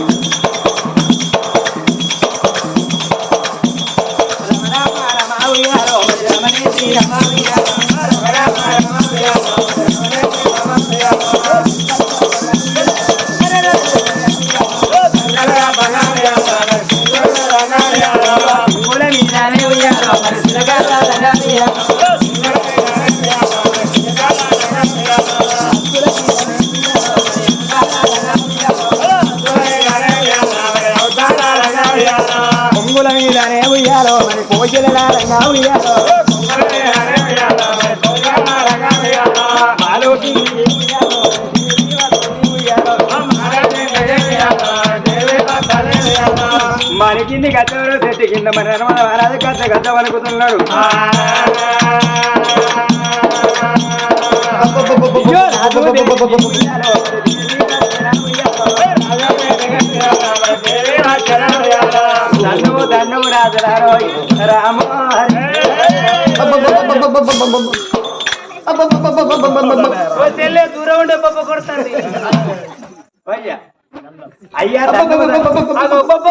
పూల మరి కోకిల రంగా ఉయ్యాలో మాలోకి ఉయ్యాలో, ఉయ్యాలో. మన కింది మన గద్ద గద్ద వణుకుతున్నాడు అయ్యో, రాజు రామ చెల్లె దూరం ఉండే బొబ్బ కొడుతుంది. అయ్యా. అయ్యా. బొబ్బ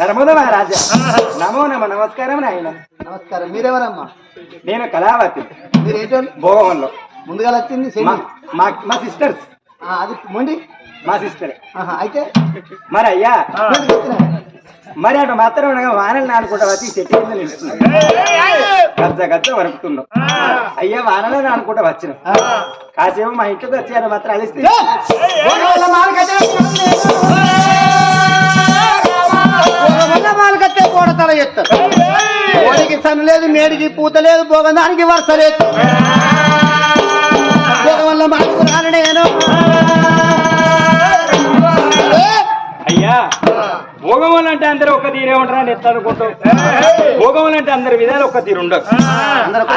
నర్మద మహారాజా. నమో నమ నమస్కారం నాయన. నమస్కారం. మీరెవరమ్మా? నేను కళావతి. మీరు ఏంటో? భోగంలో ముందుగా వచ్చింది. మా మా సిస్టర్స్ ఆ, అది మొండి? మా సిస్టరే అయితే? మరి అయ్యా. మరి అటు మాత్రం ఉండగా వానలు నానుకుంటా వచ్చి చెట్టు కింద నిలుస్తున్నాం గజ్జ గజ్జ వణుకుతున్నాం అయ్యా వానలు నానుకుంటా వచ్చినాం. కాసేపు మా ఇంట్లోకి వచ్చారు మాత్రం అలిస్తే. మాలకట్టే కోడతల ఎత్తారు ఓడికి సన్ లేదు మేడికి పూత లేదు భోగదానికి వరుస లేదు. భోగ వల్ల మాకు రాను నేను. అయ్యా భోగములు అంటే అందరూ ఒక్క తీరే ఉంటారని ఎట్లా అనుకుంటాం భోగములు అంటే అందరి విధాలు ఒక్క తీరు ఉండదు.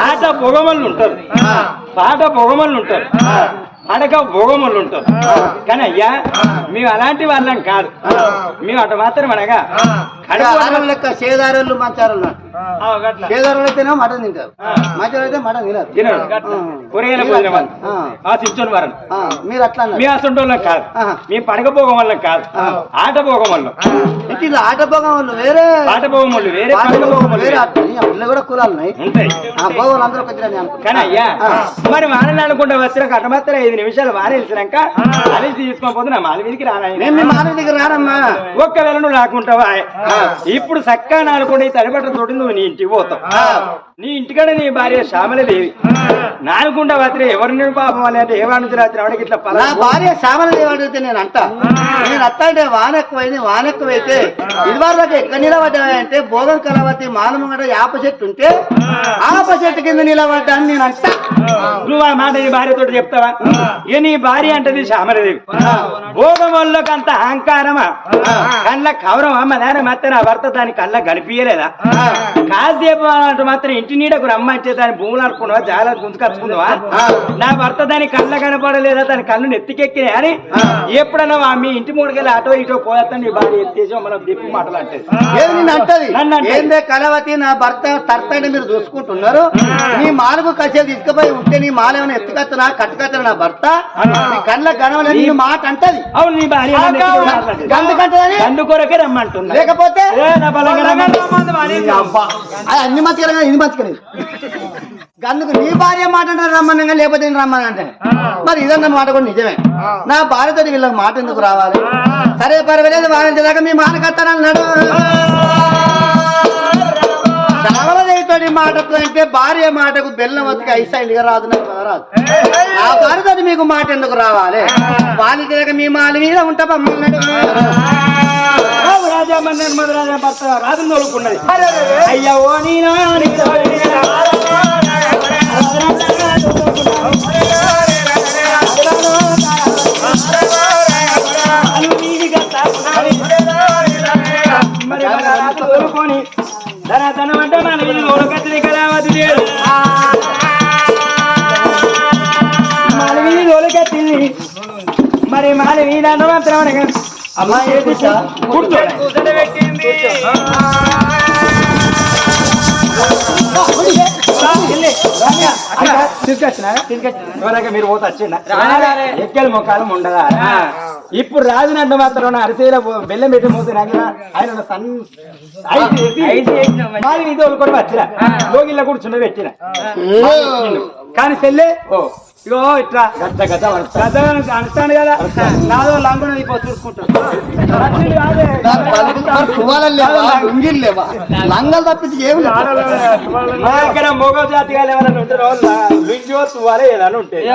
ఆట భోగములు ఉంటారు. పాట భోగములు ఉంటారు. అడగ భోగములు ఉంటారు కానీ అయ్యా మేము అలాంటి వాళ్ళం కాదు. మేము అటు మాత్రం అనగా ఆడవాళ్ళ లెక్క సేదారులు మంచారులు అయితేనే మటన్ తింటారు. మంచారు అయితే మటన్ తినరు. కూరగాయల వాళ్ళు. ఆ. వారం. మీరు అట్లా మీ అసంటోళ్ళం కాదు. మీ పడక భోగం వల్ల కాదు. ఆట భోగం వల్ల. ఇటు ఇలా ఆట భోగం వాళ్ళు వేరే పాట భోగం వాళ్ళు వేరే భోగం వేరే. అట్లా కూడా కులాలు ఉన్నాయి ఉంటాయి ఆ భోగం అందరూ కానీ అయ్యా. మరి వానలు అనుకుంటా వచ్చిన కట్టమాత్రం ఐదు నిమిషాలు వాన తెలిసినాక అలిసి తీసుకొని పోతే నా మాల మీదకి రానాయి నేను మీ మానవ దగ్గర రానమ్మా. ఒక్కవేళ నువ్వు రాకుంటావా? ఇప్పుడు చక్కగా నాలుగుండే ఈ తడిబట్ట తోటి నువ్వు నీ ఇంటికి పోతావు. నీ ఇంటికాడ నీ భార్య శ్యామలదేవి. నాలుగుండా రాత్రి ఎవరిని పాపం అని అంటే ఏ నుంచి రాత్రి ఆవిడకి ఇట్లా నా పలా భార్య శ్యామల దేవాడితే నేను అంట. నేను అత్త అంటే వాన ఎక్కువైంది వాన ఎక్కువైతే ఇది వరకు ఎక్కడ నిలబడ్డాయంటే భోగం కలవతి మానమంగడ యాప చెట్టు ఉంటే ఆప చెట్టు కింద నిలబడ్డా అని నేను అంట. నువ్వు ఆ మాట నీ భార్యతో చెప్తావా? ఇక నీ భార్య అంటది శ్యామలదేవి. భోగం వాళ్ళకి అంత అహంకారమా? కళ్ళ కవరమా? మా నాన్న మాత్రం నా భర్త దాని కళ్ళ గడిపియలేదా? కాసేపు అంటే మాత్రం ఇంటి నీడకు రమ్మంటే దాని భూములు అనుకున్నావా? చాలా గుంజుకచ్చుకుందావా నా భర్త దాని కళ్ళ కనపడలేదా? దాని కళ్ళు నెత్తికెక్కినాయి అని? ఎప్పుడన్నా మీ ఇంటి మూడుకెళ్ళి అటో ఇటో పోయేస్తా నీ భార్య ఎత్తేసి మనం దిప్పు మాటలు అంటది. ఏందే కలవతి నా భర్త తర్తండి మీరు చూసుకుంటున్నారు? నీ మాలకు కసేపు తీసుకుపోయి ఉంటే నీ మాల ఏమైనా ఎత్తుకత్తనా కట్టుకత్తనా నా భర్త? కళ్ళ గనవలని నీ మాట అంటది. అవును నీ భార్య గందు కొరకే రమ్మంటున్నా. లేకపోతే? అన్ని మంచిగా ఇది మంచిగా అందుకు నీ భార్య మాట అంటే రమ్మన్నా లేకపోతే నేను రమ్మని అంటే. మరి ఇదన్న మాట కూడా నిజమే. నా భార్యతో వీళ్ళకి మాట ఎందుకు రావాలి? సరే పర్వాలేదు వారించేదాకా మీ మాట కట్టానన్నాడు చావలదేతోటి మాటతో అంటే భార్య మాటకు బెల్లం వతికి ఐసైండ్గా రాదు నాకు. రాదు. నా భార్యతో మీకు మాట ఎందుకు రావాలి? వారించేదాకా మీ మాల మీద ఉంటా పమ్మన్నాడు రాజు మధు భర్త అయ్యా ఓ నీనా. మరి తోలుకొని ధన ధనం అంటే మన నోలుకత్తిని కదా. మరి మాది ఈ మాత్రం అమ్మా ఏ మీరు పోతే వచ్చిందా? ఎక్కెళ్ళ ముఖాలం ఉండదా ఇప్పుడు రాజునంటే మాత్రం అరిసేల బెల్లం పెట్టి మోసిన ఆయన సన్ ఇది వదులుకొని వచ్చిన. లోగిల్లో కూర్చున్న పెట్టిన. కానీ సెల్లే ఓ. ఇగో ఇట్లా. గద్ద గద్ద గద్ద అంటాను కదా. నాదో లంగున ఇగో చూసుకుంటాను లంగలు తప్పించి ఏమి మా మొగ జాతిగా ఎవరైనా ఏదైనా ఉంటాయి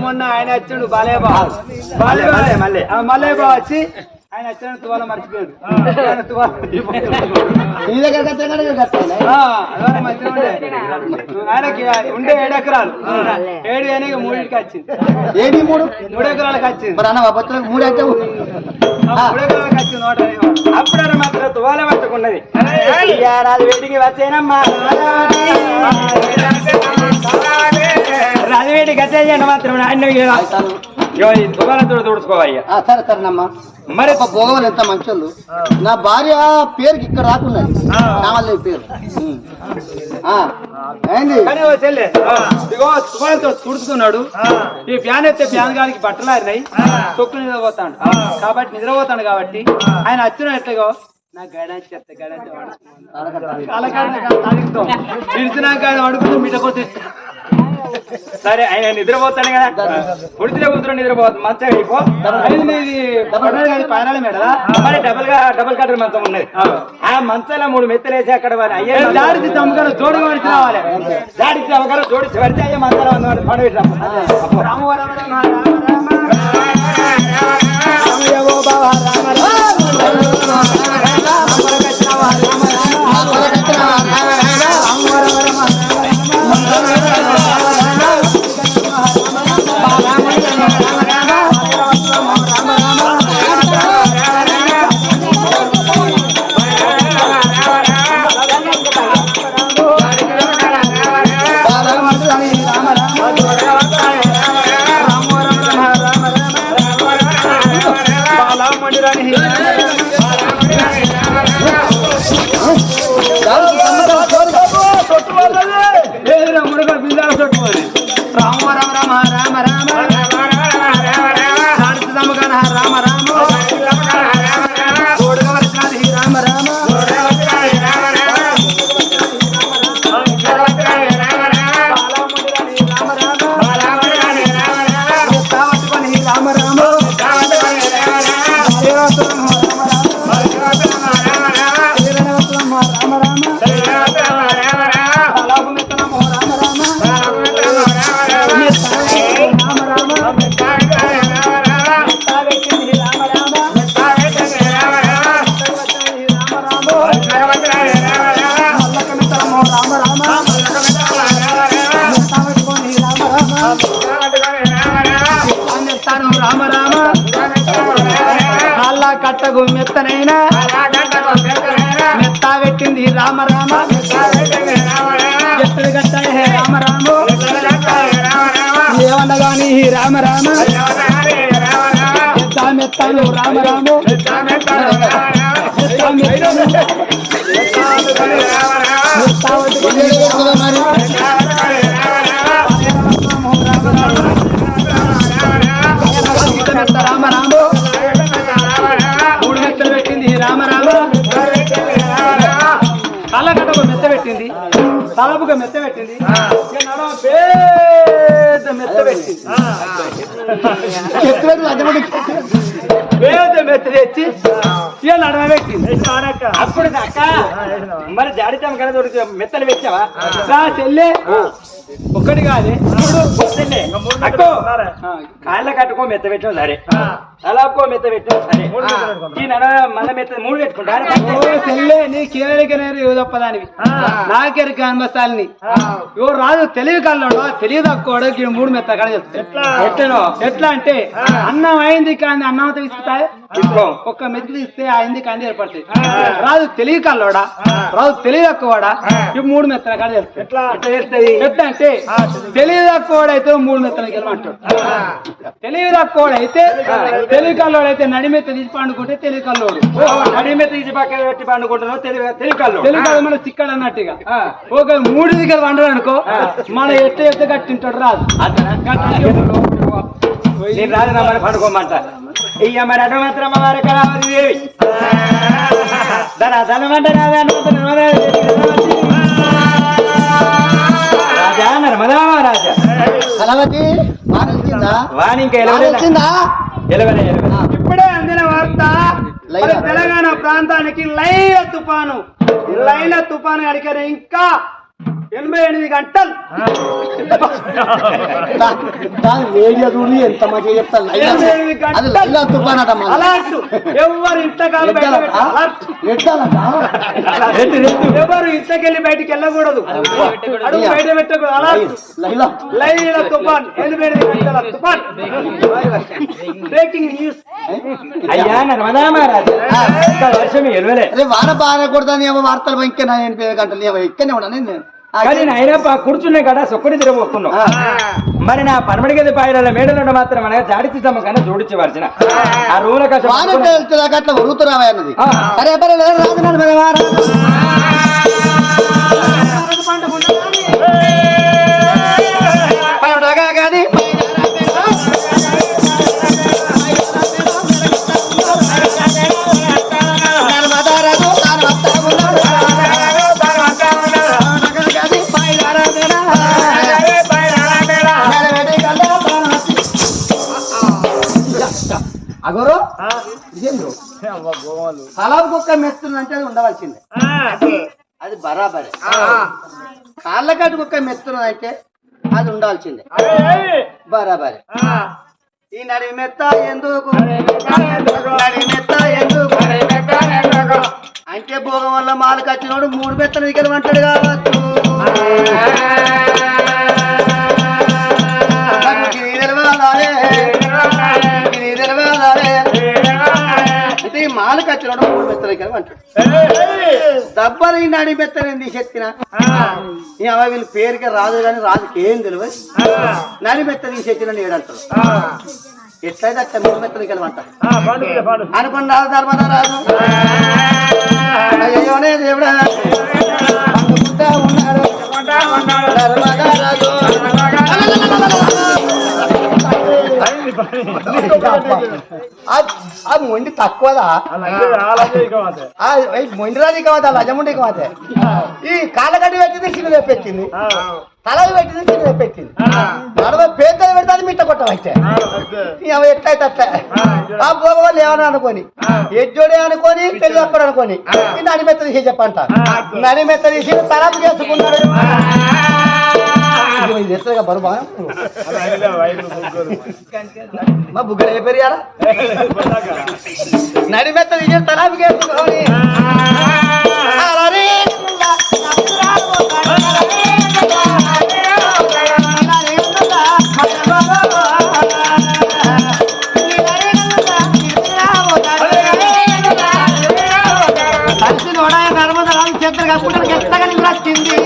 మొన్న ఆయన వచ్చాడు బాలేబాబు బాలేబాబు మళ్ళీ బాలేబాబు వచ్చి ఆయన వచ్చిన తువాల మర్చిపోయాడు. నీ దగ్గర. ఆయనకి ఉండే ఏడు ఎకరాలు. ఏడు ఏనుగు మూడింటికి వచ్చింది. ఏడి మూడు? మూడు ఎకరాలకు వచ్చింది. మరి అన్న మూడు ఆ మూడు ఎకరాలకు వచ్చింది నోట అప్పుడు మాత్రం తువాల పట్టుకున్నది. ఈ ఏడాది వేటికి వచ్చేనమ్మా రాజవేటికి వచ్చేయండి మాత్రం. ఆయన తుడుచుకోవయ్యా ఆ, సరే సరేనమ్మా మరి ఒక భోగవలు ఎంత మంచోళ్ళు? నా భార్య పేరుకి ఇక్కడ రాకున్నది. పేరు. ఉం. ఆ, ఏంది? కానీ ఓ చెల్లె ఇగో తువాలతో తుడుచుకున్నాడు. ఈ ఫ్యాన్ ఎత్తే ఫ్యాన్ గారికి బట్టలు ఆరినాయి తొక్కులు నిద్రపోతాడు. కాబట్టి నిద్రపోతాడు కాబట్టి ఆయన వచ్చిన ఎట్లగో నా గడాచి చెత్త గడాచి పిలిచినాక ఆయన అడుగుతూ మిటపోతే సరే ఆయన నిద్రపోతాడు కదా కుడితిలో కూతురు నిద్రపోతుంది మంచం అయిపో పైనాల మీద మరి డబల్గా డబల్ కట్టర్ మంచం ఉన్నది ఆ మంచాల మూడు మెత్తలు వేసి అక్కడ అయ్యే దాడికి తమ్మగారు జోడిగా పడిచి రావాలి దాడికి తమ్మగారు జోడించి పడితే అయ్యే మంచాల వంద పండు పెట్టాము రామవరం రామ రామయ్యవో బావ రామ రామ ఎత్తామెత్తాను రామ రామ. రామ మెత్త పెట్టింది రామ రామ. మెత్త పెట్టింది. ఎత్తులకు అడ్డమడి వేదం ఎత్తులేచ్చి ఇవాళ అడవ పెట్టింది అప్పుడు అక్క మరి జాడితాం కదా మెత్తలు పెట్టావా చెల్లె. ఒక్కటి కాదే. అక్కో. కాళ్ళ కట్టుకో మెత్త పెట్టావు సరే. తలాపుకో మెత్త పెట్టావు సరే. ఈ నడ మళ్ళీ మెత్త మూడు పెట్టుకుంటా. నీ కేవలికనేది తప్పదానివి. నాకెరికి అనుమస్తాలని ఎవరు రాదు తెలివి కల్లోడు తెలివి తక్కువడు ఈ మూడు మెత్త కడ చెప్తాడు ఎట్లా? ఎట్లా అంటే అన్నం అయింది కానీ అన్నంతో విసుకుతాయి? తీసుకో ఒక్క మెతుకు తీస్తే అయింది కంది ఏర్పడతాయి. రాజు తెలివి కల్లోడా రాజు తెలివి తక్కువడా? ఇవి మూడు మెత్తల కాడ ఎట్లా? చేస్తుంది ఎట్లా అంటే తెలివి తక్కువడైతే మూడు మెత్తలకి వెళ్ళమంటాడు తెలివి తక్కువడైతే తెలివి కల్లోడైతే నడిమెత్త తీసి పండుకుంటే తెలివి కల్లోడు నడిమే తీసి పక్కన పెట్టి పండుకుంటున్నావు తెలివి తెలివి మన చిక్కడు అన్నట్టుగా ఒక మూడు దగ్గర వండరు అనుకో మన ఎట్ట ఎట్ట కట్టింటాడు రాదు నేను రాదు నా మరి పండుకోమంట ఇయ్య మరి వారి కళావతి దేవి ధన ధనమంట కలవతి వాన వచ్చిందా? ఇంకా ఎలవలే ఇప్పుడే అందిన వార్త తెలంగాణ ప్రాంతానికి లైల తుఫాను. లైల తుఫాను అడిగారు. ఇంకా ఎనభై ఎనిమిది గంటలు. దాని రేడియో చూడు ఎంత మంచిగా చెప్తాను అది లైలా తుఫాన్ అట మన అలర్ట్. ఎవరు ఇంతకాలం బయట పెట్ట- అలర్ట్. ఎట్టాలట? ఎవరు ఇంతకెళ్ళి బయటికి వెళ్ళకూడదు. అడుగు బయట పెట్టకూడదు అలర్ట్. లైలా లైల తుఫాన్. ఎనభై ఎనిమిది గంటల తుఫాన్. Breaking news. అయ్యా నర్మదా మహారాజా ఇంకా వర్షం ఎలవలే అరే వాన బాగా కొడతాను ఏమో వార్తలు ఇంకా ఎనిమిది గంటలు ఏమో ఇక్కడనే ఉన్నా నేను. కానీ నాయన కూర్చున్నాయి కదా సొక్కడి తిరగబోతున్నావు మరి నా పరమడి గది పాయల మేడలుండ మాత్రం అనగా జాడిచి కన్నా జోడించి వరిచిన ఆ రూల వెళ్తుందాక అట్లా. సరే పర్వాలేదు, సలాబ్ కుక్క మెత్తుందంటే అది ఉండవలసిందే. అది. బరాబరే. కాళ్ళ కట్టు కుక్క మెత్తున్నదంటే అది ఉండాల్సిందే బరాబరే. ఈ నడి మెత్త ఎందుకు? నడి మెత్త ఎందుకు? అంటే భోగం వల్ల మాలు కచ్చినోడు మూడు మెత్తలు దిగలమంటాడు కావచ్చు. మెత్తలు దిగలమంటాడు దెబ్బలు నడి ఎత్తిన ఈ అవ వీళ్ళ పేరుకే రాదు కానీ రాజుకి ఏం తెలియదు? నడి మెత్త తీసి ఎత్తిన ఏడంటాడు ఎట్లయితే అట్లా మూడు మెత్తలు దిగలమంటాడు అనుకున్న రాదు ధర్మద రాదు అయ్యోనే దేవుడా. ఉన్నాడు. రాజు. మొండి తక్కువదా? మొండి రాజు కావద్దా లజముండి కావద్దే ఈ కాళ్ళగడ్డి పెట్టింది చిన్న తెప్పించింది తల పెట్టింది చిన్న తెప్పించింది నడవ పేదలు పెడితే అది మిట్ట కొట్టవచ్చే అవి ఎట్లయితే అట్లా. ఆ భోగవాళ్ళు ఏమని అనుకోని ఎజ్జోడే అనుకోని పెళ్ళి అప్పుడు అనుకోని ఈ నడి మెత్త తీసి చెప్పంట నడి మెత్త తీసి తలాపు చేసుకున్నాడు. ఎత్తగా బరువా మా బుగ్గలు ఏ పెరిగారా నడి మెత్త తీసి తలాపు చేసుకొని అలరి కలిసి నోడాయ నర్మద చేతులు కప్పుకుంటే నిలచ్చింది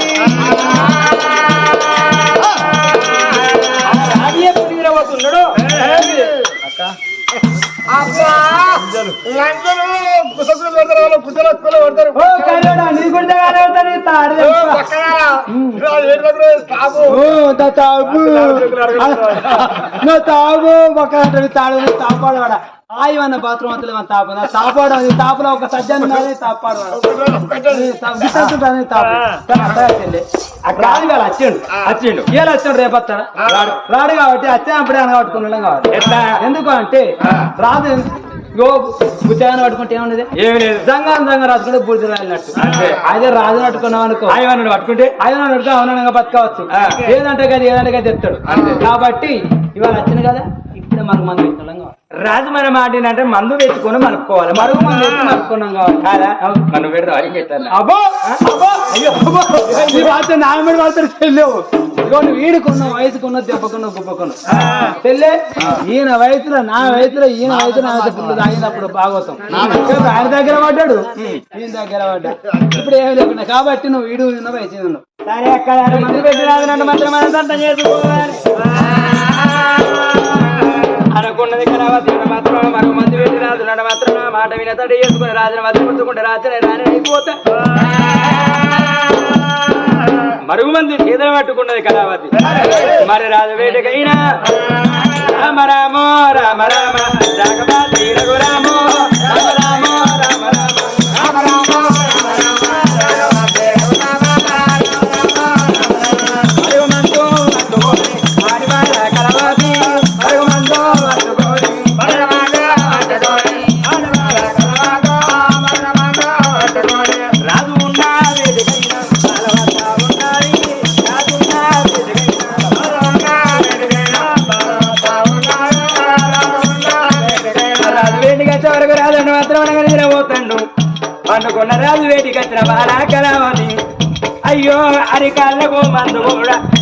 తాగు. తాగు. ఒక తాడు తాపాడు వాడ ఆయి అన్న బాత్రూమ్ అంతలే మన తాపు నా తాపాడు అది తాపులో ఒక సజ్జన్ తాపాడు రాడు కాదు వచ్చిండు వచ్చిండు ఏళ్ళు వచ్చిండు రేపు వస్తాడా రాడు. రాడు కాబట్టి వచ్చే అప్పుడే అనగట్టుకున్నాం కాబట్టి? ఎందుకు అంటే రాదు యో బుద్ధగానే పట్టుకుంటే ఏమున్నది ఏమి లేదు. జంగాన్ జంగా రాసుకుంటే బుద్ధి రాలినట్టు. అదే రాజు పట్టుకున్నాం అనుకో. ఆయవన్నాడు పట్టుకుంటే? ఆయన అడుగుతా అవునంగా బతకవచ్చు. ఏదంటే కదా ఏదంటే కదా చెప్తాడు. కాబట్టి ఇవాళ వచ్చింది కదా ఇప్పుడే మనకు మంది పెట్టడం కావాలి రాజు మన మాట ఏంటంటే మందు పెట్టుకొని మనుక్కోవాలి మరుగు మంది మనుకున్నాం కావాలి మనం పెడతాం పెట్టాలి అబ్బో! అబ్బో! అయ్యో ఈ వార్త నాయమడి వార్త తెలియవు ఇదిగో నువ్వు వీడుకున్న వయసుకున్న దెబ్బకున్న గుబ్బకున్న తెల్లే ఈయన వయసులో నా వయసులో ఈయన వయసులో నా వయసు పిల్లలు తాగినప్పుడు భాగవతం. ఆయన దగ్గర పడ్డాడు? ఈయన దగ్గర పడ్డాడు. ఇప్పుడు ఏమి లేకుండా కాబట్టి నువ్వు వీడు ఉన్న వయసు సరే అక్కడ మందు పెట్టినాదు నన్ను మాత్రం మనం చేసుకోవాలి అనుకున్నది కరావతి మాత్రం మరో మంది పెట్టినాదు నడ మాత్రం మాట మాట వినతడి చేసుకుని రాజుని వదిలి పుచ్చుకుంటే రాజుని రాని అయిపోతా. మరుగు మంది చేతులు పట్టుకున్నది కళావతి. మరి రాజు వేటకైనా. రామ రామో రామ రామ మందు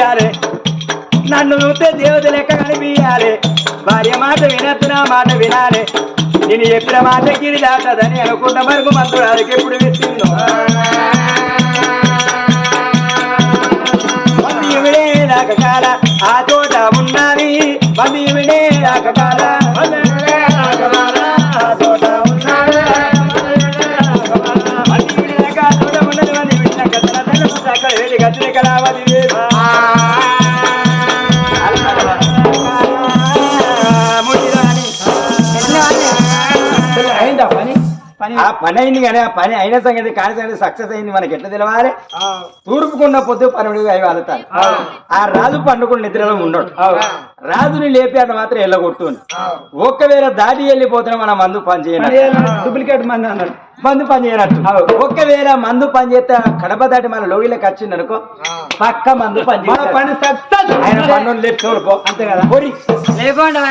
వల్ల నన్ను చూస్తే దేవత లెక్క కనిపించాలి భార్య మాట వినద్దు నా మాట వినాలి. నేను చెప్పిన మాట గిరి దాటదని అనుకున్న మరుగు మందు ఎప్పుడు పెట్టిందో మంది రాకకాల ఆ తోట ఉన్నది మంది ఇవిడే రాకకాల ఆ పని అయింది కానీ ఆ పని అయిన సంగతి కాని సంగతి సక్సెస్ అయింది మనకి ఎట్లా తెలవాలి? తూర్పుకున్న పొద్దు పన్నెండు అవి వాళ్తారు ఆ. రాజు పండుకున్న నిద్రలో ఉండడు. రాజుని లేపి అన్న మాత్రం ఎల్లగొట్టు ఒక్కవేళ దాటి వెళ్ళిపోతున్నా మన మందు పని చేయను డూప్లికేట్ మంది అన్నాడు. మందు పని చేయనట్టు. ఒక్కవేళ మందు పని చేస్తే కడప దాటి మన లోగిలోకి వచ్చింది అనుకో పక్క మందు పని. పని సక్సెస్. ఆయన పన్ను లేపు అంతే కదా. పోరి. లేకుండా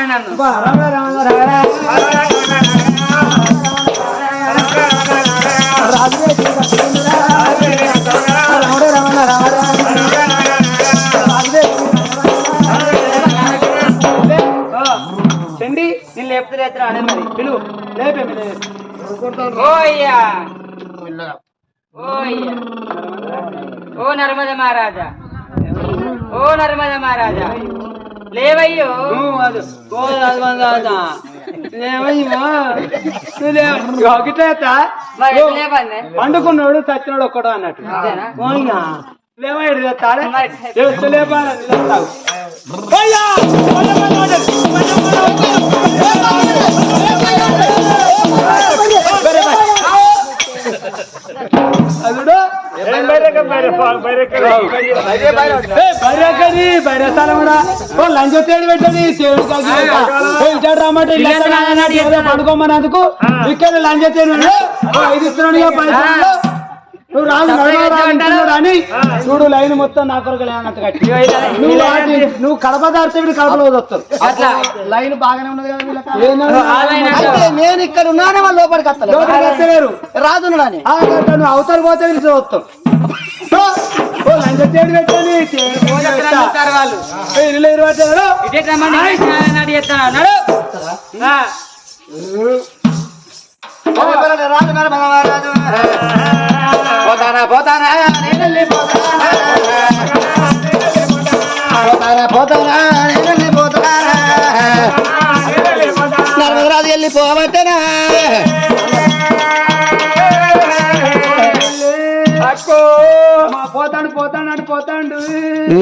రామ రామ రామ. మరి పిలువు లేపే ఓయ్యా ఓయ్యా ఓ నర్మద మహారాజా ఓ నర్మద మహారాజా లేవయ్యో ఎట్లా లేవండి పండుకున్నాడు చచ్చినాడు ఒక్కడు అన్నట్టు. లేవాడు లేపాలి, అదుడు ఓ లంచ తేడు పడుకోమన్నందుకు ఇక్కడ లంచ తేడు ఐదు ఇస్తున్నాడు పైసలు. నువ్వు అని చూడు లైన్ మొత్తం నా కొరకు లేనట్టు కట్టి. నువ్వు కడప దారితే వీడు కడపలో అట్లా. లైన్ బాగానే ఉన్నది కదా నేను ఇక్కడ ఉన్నానే వాళ్ళు లోపలికి వస్తలేరు. ఆ గట్ట నువ్వు అవతల పోతే వాళ్ళు ఇల్లు ఇరవై పోతానా పోతానా నేనెళ్ళి పోతానా పోతానా పోతానా నేనెళ్ళి పోతానా నర్మదరాజు వెళ్ళి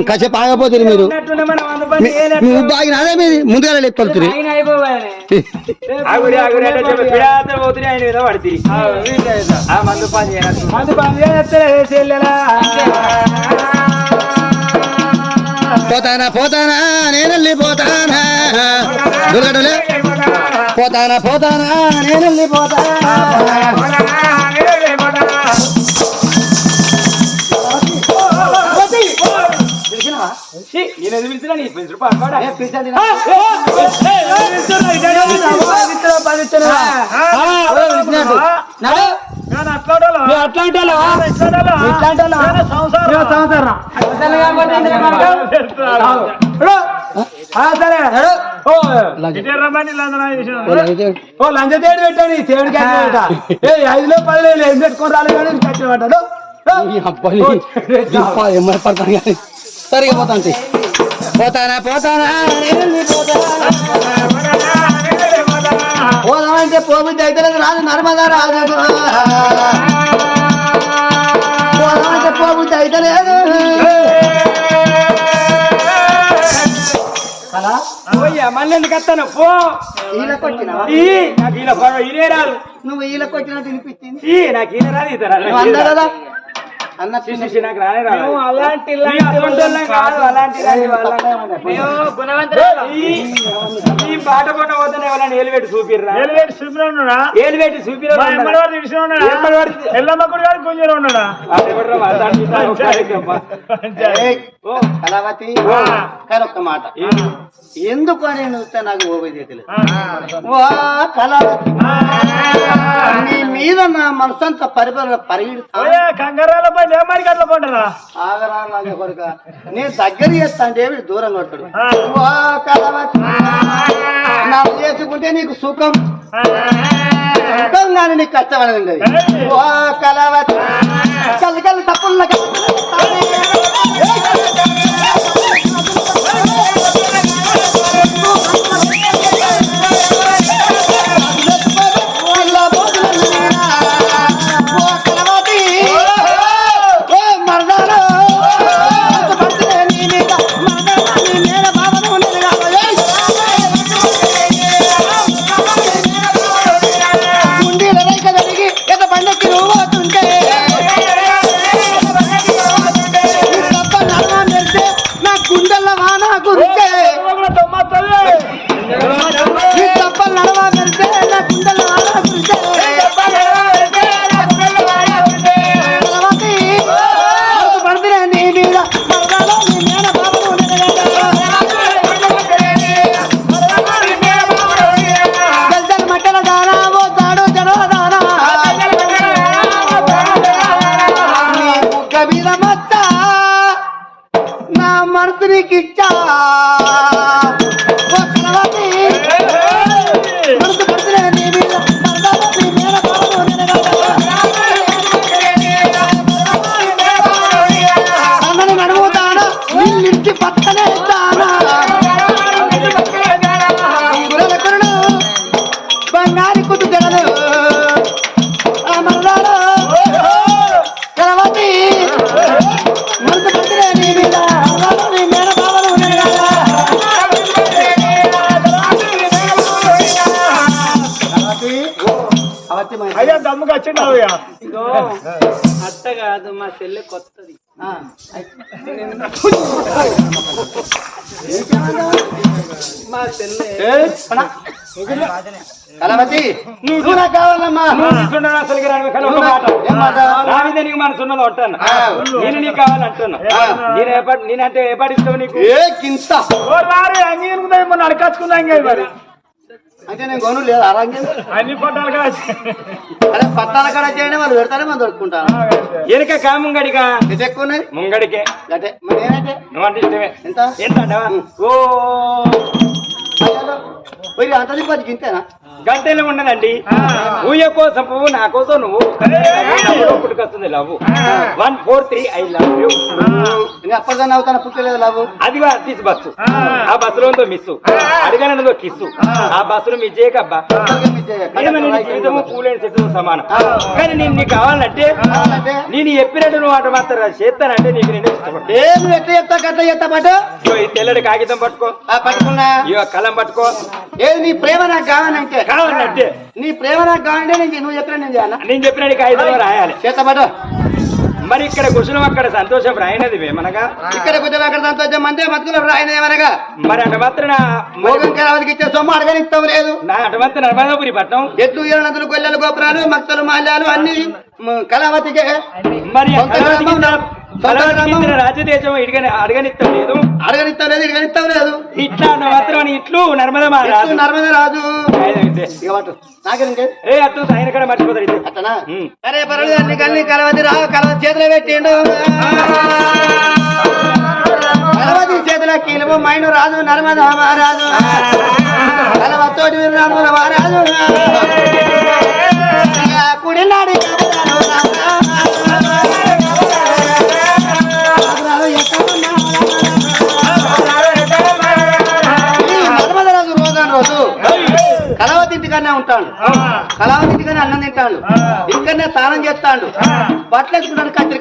కాసేపు ఆగపోతుంది మీరు. ఆగిన అదే మీది ముందుగా లేకపోతుంది మీద మందు పని చెల్లెలా? పోతానా పోతానా నేను వెళ్ళిపోతానా దుర్గడలే పోతానా పోతానా నేను వెళ్ళిపోతానా ఈయన ఎదురు పిలిచినా నీ పిలుచుడు పాడుకోడా? ఓ ఓ లంచ తేడు పెట్టాడు తేడు ఐదులో పదిలో ఏం పెట్టుకొని రాలేదు కానీ కట్టినట్టాడు పడతాను కానీ సరిగా పోతానా పోతానా? వెళ్ళిపోతానా. పోదామంటే పోబుద్ది అయితే రాదు నర్మదా రాదు పోదామంటే పోబుద్ది అయితే లేదు నువ్వు వచ్చినట్టు వినిపించింది నాకు ఈయన రాదు ఇతర నువ్వు అన్నా కదా అన్న నాకు రానే రాదు అలాంటి ఈ పాట పాట పోతానే వాళ్ళని ఏలువేటి చూపిర్రా? ఏలువేటి చూపిరా వాడెవడ్రా మాట్లాడుతున్నాడు ఒకసారి చెప్పమ్మా. ఏయ్, ఓ, కళావతి. కానీ ఒక్క మాట? ఎందుకు అని నువ్వు నాకు ఓబేది తెలియదు. వా కళావతి. నీ మీద నా మనసంతా పరిపాలన పరిగెడుతా. ఆగరా నేను దగ్గర చేస్తా అంటే దూరం కొట్టడు కళావతి. నాకు చేసుకుంటే నీకు సుఖం. సుఖం కానీ నీకు కష్టం అనేది కళావతి. అయ్యా దమ్ముకి వచ్చిండు ఇగో అత్త కాదు మా చెల్లె కొత్తది. మా చెల్లె. కలవతి నువ్వు నాకు కావాలమ్మా. నువ్వు తీసుకున్నావు అసలుకి రాను కానీ ఒక మాట. ఏం మాట? నా మీద నీకు మనసు ఉన్నది అంటాను ఆ. నేను నీకు కావాలంటున్నా. నేను ఏపాటి నేనంటే ఏ పాటి నీకు? ఏ కింత ఓ రారి అంగి ఇనుకుతాయి మొన్న అడకచ్చుకుందా అంగే మరి అంటే నేను గొను లేదు? అలాగే అన్ని పట్టాలు కాదు. అరే పట్టాల కాడ చేయండి వాళ్ళు పెడతానే మనం దొరుకుంటాను ఎనక కా ముంగడిగా ఎంత ఎక్కువ ఉన్నది ముంగడికే. గటే మరి నేనంటే నువ్వంటే ఇష్టమే. ఎంత? ఎంత అంటావా? ఓ! అయ్యో, పోయి అంత దిప్పటి ఇంతేనా? గంటలో ఉన్నదండి. ఊయ కోసం పువ్వు నా కోసం నువ్వు. పుట్టుకొస్తుంది love one four three I love you అప్పటిదాన్ని అవుతాను పుట్టలేదు లాభు అదిగో అద్దీస్ బస్సు. ఆ. బస్సులో మిస్సు. అడగనదో కిస్సు. ఆ. బస్సును మీ చేయకబ్బా జీవితము పూలేని చెట్టు సమానం. కానీ నేను నీకు కావాలంటే నేను చెప్పినట్టు నువ్వు అటు మాత్రం చేస్తానంటే నీకు నేను ఏ ఎట్లా చెప్తా గట్ల చెప్తా పాటు ఇగో ఈ తెల్లటి కాగితం పట్టుకో. పట్టుకున్నా. కలం పట్టుకో. ఏది నీ ప్రేమ నాకు కావాలంటే. కావాలంటే. నీ ప్రేమ నాకు కావాలంటే నేను నువ్వు చెప్పిన నేను చేయాలా? నేను చెప్పినట్టు కాగితంలో రాయాలి. చేత పాటు మరి ఇక్కడ కుశలం అక్కడ సంతోషం రాయినది వేమనగా ఇక్కడ కొంచెం అక్కడ సంతోషం మందే మతుకులు రాయన ఏమనగా మరి అటు మాత్రం మోగం కరావతికి ఇచ్చే సొమ్ము అడగనిస్తాం లేదు. నా అటు మాత్రం నర్మదాపురి పట్నం. ఎట్లు ఈరణతులు గొల్లెలు గోపురాలు మక్తలు మాల్యాలు అన్ని కళావతికే. మరి రాజ్యదేశం ఇడిగని అడగనిస్తాం లేదు. అడగనిస్తాం లేదు ఇడగనిస్తాం లేదు. ఇట్లా అన్న మాత్రం ఇట్లు నర్మదా రాజు. నర్మద రాజు. ఏ అత్తు ఆయన కూడా అట్టనా ఉమ్. అరే పర్వాలేదు అన్ని రా కలవతి చేతిలో పెట్టిండు. కలవతి చేతిలో కీలము మైండు రాజు నర్మద మహారాజు కలవతోటి నర్మద మహారాజు ఇక ఇంటికన్నా ఉంటాడు. కలవతి ఇంటికన్నా అన్నం తింటాడు. ఇక్కడనే స్నానం చేస్తాడు. బట్టలు ఎత్తుకుంటాడు కత్తిరి